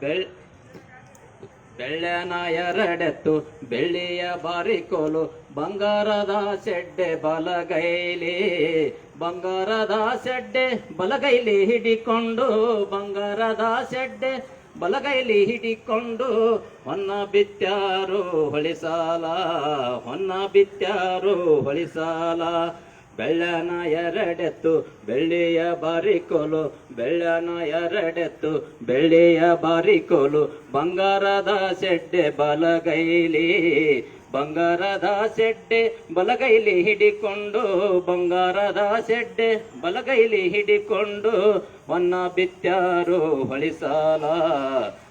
ಬೆಳ್ ಬೆಳ್ಳನ ಎರಡೆತ್ತು ಬೆಳ್ಳಿಯ ಬಾರಿಕೋಲು ಬಂಗಾರದ ಸೆಡ್ಡೆ ಬಲಗೈಲಿ. ಬಂಗಾರದ ಸೆಡ್ಡೆ ಬಲಗೈಲಿ ಹಿಡಿಕೊಂಡು, ಬಂಗಾರದ ಸೆಡ್ಡೆ ಬಲಗೈಲಿ ಹಿಡಿಕೊಂಡು, ಹೊನ್ನ ಬಿತ್ಯಾರು ಹೊಳಿಸಾಲ, ಹೊನ್ನ ಬಿತ್ಯಾರು ಹೊಳಿಸಾಲ. ಬೆಳ್ಳನ ಎರಡೆತ್ತು, ಬೆಳ್ಳಿಯ ಬಾರಿಕೋಲು ಬೆಳ್ಳನ ಎರಡೆತ್ತು, ಬೆಳ್ಳಿಯ ಬಾರಿಕೋಲು ಬಂಗಾರದ ಸೆಡ್ಡೆ ಬಲಗೈಲಿ, ಬಂಗಾರದ ಸೆಡ್ಡೆ ಬಲಗೈಲಿ ಹಿಡಿಕೊಂಡು, ಬಂಗಾರದ ಸೆಡ್ಡೆ ಬಲಗೈಲಿ ಹಿಡಿಕೊಂಡು ಹೊನ್ನ ಬಿತ್ಯಾರು ಹೊಳಿಸಾಲ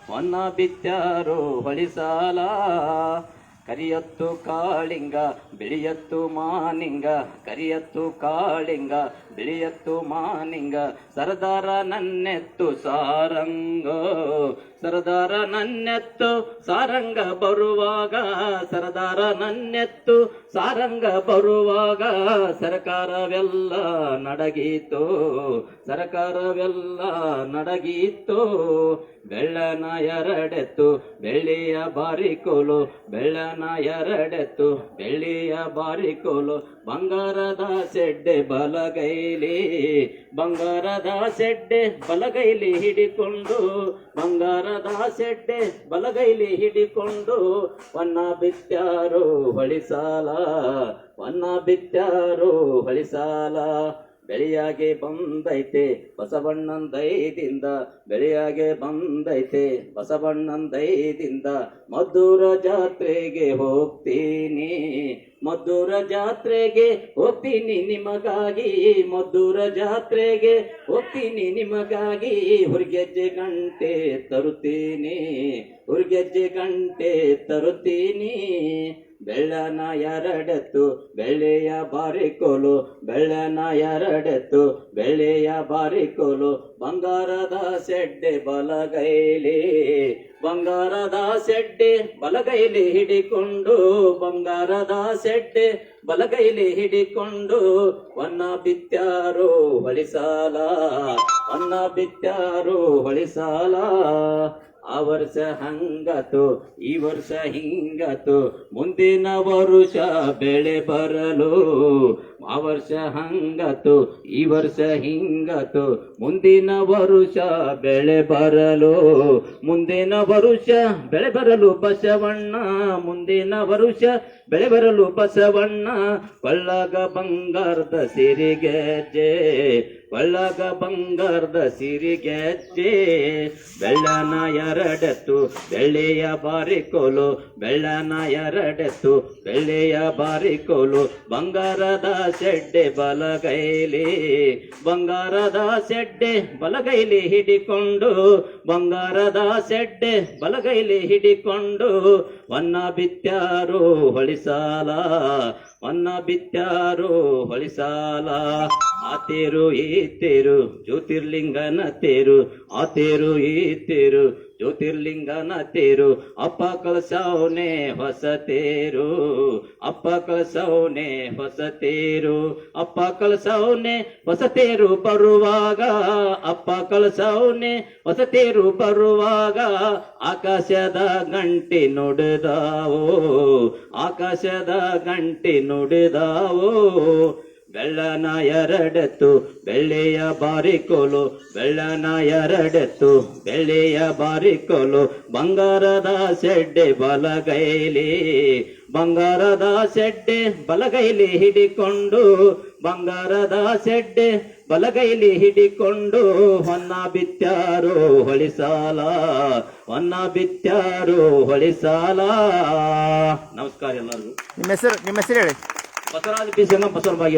ಹೊನ್ನ ಬಿತ್ಯಾರು ಹೊಳಿಸಾಲ. ಕರಿಯತ್ತು ಕಾಳಿಂಗ ಬಿಳಿಯತ್ತು ಮಾನಿಂಗ. ಕರಿಯತ್ತು ಕಾಳಿಂಗ ಬಿಳಿಯತ್ತು ಮಾನಿಂಗ. ಸರದಾರ ನನ್ನೆತ್ತು ಸಾರಂಗ. ಸರದಾರ ನನ್ನೆತ್ತು, ಸಾರಂಗ ಬರುವಾಗ ಸರದಾರ ನನ್ನೆತ್ತು, ಸಾರಂಗ ಬರುವಾಗ ಸರಕಾರವೆಲ್ಲ ನಡಗೀತು ಸರಕಾರವೆಲ್ಲ ನಡಗೀತು ಬೆಳ್ಳನ ಎರಡೆತ್ತು, ಬೆಳ್ಳಿಯ ಬಾರಿಕೋಲು ಬೆಳ್ಳನ ಎರಡೆತ್ತು, ಬೆಳ್ಳಿಯ ಬಾರಿಕೋಲು ಬಂಗಾರದ ಸೆಡ್ಡೆ ಬಲಗೈಲಿ, ಬಂಗಾರದ ಸೆಡ್ಡೆ ಬಲಗೈಲಿ ಹಿಡಿಕೊಂಡು ಬಂಗಾರದ ಸೆಡ್ಡೆ ಬಲಗೈಲಿ ಹಿಡಿಕೊಂಡು ವನ್ನ ಬಿತ್ತಾರೋ ಹೊಳಿಸಾಲ ವನ್ನ ಬಿತ್ತಾರೋ ಹೊಳಿಸಾಲ. ಬೆಳೆಯಾಗೆ ಬಂದೈತೆ ಬಸವಣ್ಣನ ಬೆಳೆಯಾಗೆ ಬಂದೈತೆ ಬಸವಣ್ಣನ ದೈದಿಂದ ಮದ್ದೂರ ಜಾತ್ರೆಗೆ ಹೋಗ್ತೀನಿ. ಮದ್ದೂರ ಜಾತ್ರೆಗೆ ಹೋಗ್ತೀನಿ ನಿಮಗಾಗಿ ಮದ್ದೂರ ಜಾತ್ರೆಗೆ ಹೋಗ್ತೀನಿ ನಿಮಗಾಗಿ. ಹುರ್ಗೆಜ್ಜೆ ಗಂಟೆ ತರುತ್ತೀನಿ, ಹುರ್ಗೆಜ್ಜೆ ಗಂಟೆ ತರುತ್ತೀನಿ. ಬೆಳ್ಳನ ಎರಡೆತ್ತು, ಬೆಳ್ಳೆಯ ಬಾರಿಕೋಲು ಬೆಳ್ಳನ ಎರಡೆತ್ತು, ಬೆಳ್ಳೆಯ ಬಾರಿಕೋಲು ಬಂಗಾರದ ಸೆಡ್ಡೆ ಬಲಗೈಲಿ, ಬಂಗಾರದ ಸೆಡ್ಡೆ ಬಲಗೈಲಿ ಹಿಡಿಕೊಂಡು, ಬಂಗಾರದ ಸೆಡ್ಡೆ ಬಲಗೈಲಿ ಹಿಡಿಕೊಂಡು ಅನ್ನ ಬಿತ್ತಾರು ಹೊಳಿಸಾಲ ಅನ್ನ ಬಿತ್ತಾರು ಹೊಳಿಸಾಲ. ಆ ವರ್ಷ ಹಂಗತು, ಈ ವರ್ಷ ಹಿಂಗತು, ಮುಂದಿನ ವರುಷ ಬೆಳೆ ಬರಲು. ಆ ವರ್ಷ ಹಂಗತು, ಈ ವರ್ಷ ಹಿಂಗತು, ಮುಂದಿನ ವರುಷ ಬೆಳೆ ಬರಲು. ಮುಂದಿನ ವರುಷ ಬೆಳೆ ಬರಲು, ಬಸವಣ್ಣ. ಮುಂದಿನ ವರುಷ ಬೆಳೆ ಬರಲು, ಬಸವಣ್ಣ. ಕೊಳ್ಳಗ ಬಂಗಾರದ ಸಿರಿಗೆಜ್ಜೆ ಕೊಳ್ಳಗ ಬಂಗಾರದ ಸಿರಿಗೆತ್ತಿ ಬೆಳ್ಳನ ಎರಡೆತ್ತು ಬೆಳ್ಳಿಯ ಬಾರಿಕೋಲು ಬೆಳ್ಳನ ಎರಡೆತ್ತು ಬೆಳ್ಳಿಯ ಬಾರಿಕೋಲು ಬಂಗಾರದ ಸೆಡ್ಡೆ ಬಲಗೈಲಿ, ಬಂಗಾರದ ಸೆಡ್ಡೆ ಬಲಗೈಲಿ ಹಿಡಿಕೊಂಡು, ಬಂಗಾರದ ಸೆಡ್ಡೆ ಬಲಗೈಲಿ ಹಿಡಿಕೊಂಡು, ವನ್ನ ಬಿತ್ಯಾರು ಹೊಳಿಸಾಲ ವನ್ನ ಬಿತ್ಯಾರು ಹೊಳಿಸಾಲ ಆತಿರು ಈ ತೇರು, ಜ್ಯೋತಿರ್ಲಿಂಗನ ತೇರು, ಆ ತೇರು ಈ ತೇರು, ಜ್ಯೋತಿರ್ಲಿಂಗನ ತೇರು, ಅಪ್ಪ ಕಳಸವನೆ ಹೊಸ ತೇರು, ಅಪ್ಪ ಕಳಸವನೆ ಹೊಸ ತೇರು, ಅಪ್ಪ ಕಳಸವನೆ ಹೊಸ ತೇರು ಬರುವಾಗ, ಅಪ್ಪ ಕಳಸವನೆ ಹೊಸ ತೇರು ಬರುವಾಗ, ಆಕಾಶದ ಗಂಟೆ ನುಡಿದಾವೋ, ಆಕಾಶದ ಗಂಟೆ ನುಡಿದಾವೋ ಬೆಳ್ಳನ ಎರಡೆತ್ತು ಬೆಳ್ಳಿಯ ಬಾರಿಕೋಲು ಬೆಳ್ಳನ ಎರಡೆತ್ತು ಬೆಳ್ಳಿಯ ಬಾರಿಕೋಲು ಬಂಗಾರದ ಸೆಡ್ಡೆ ಬಲಗೈಲಿ, ಬಂಗಾರದ ಸೆಡ್ಡೆ ಬಲಗೈಲಿ ಹಿಡಿಕೊಂಡು, ಬಂಗಾರದ ಸೆಡ್ಡೆ ಬಲಗೈಲಿ ಹಿಡಿಕೊಂಡು, ಹೊನ್ನ ಬಿತ್ಯಾರು ಹೊಳಿಸಾಲ ಹೊನ್ನ ಬಿತ್ಯಾರು ಹೊಳಿಸಾಲ ನಮಸ್ಕಾರ ಎಲ್ಲರಿಗೂ. ನಿಮ್ಮ ಹೆಸರು ನಿಮ್ಮ ಹೆಸರು ಹೇಳಿ. பத்தொன்பது பீஸ் எல்லாம் பத்து ரூபாய்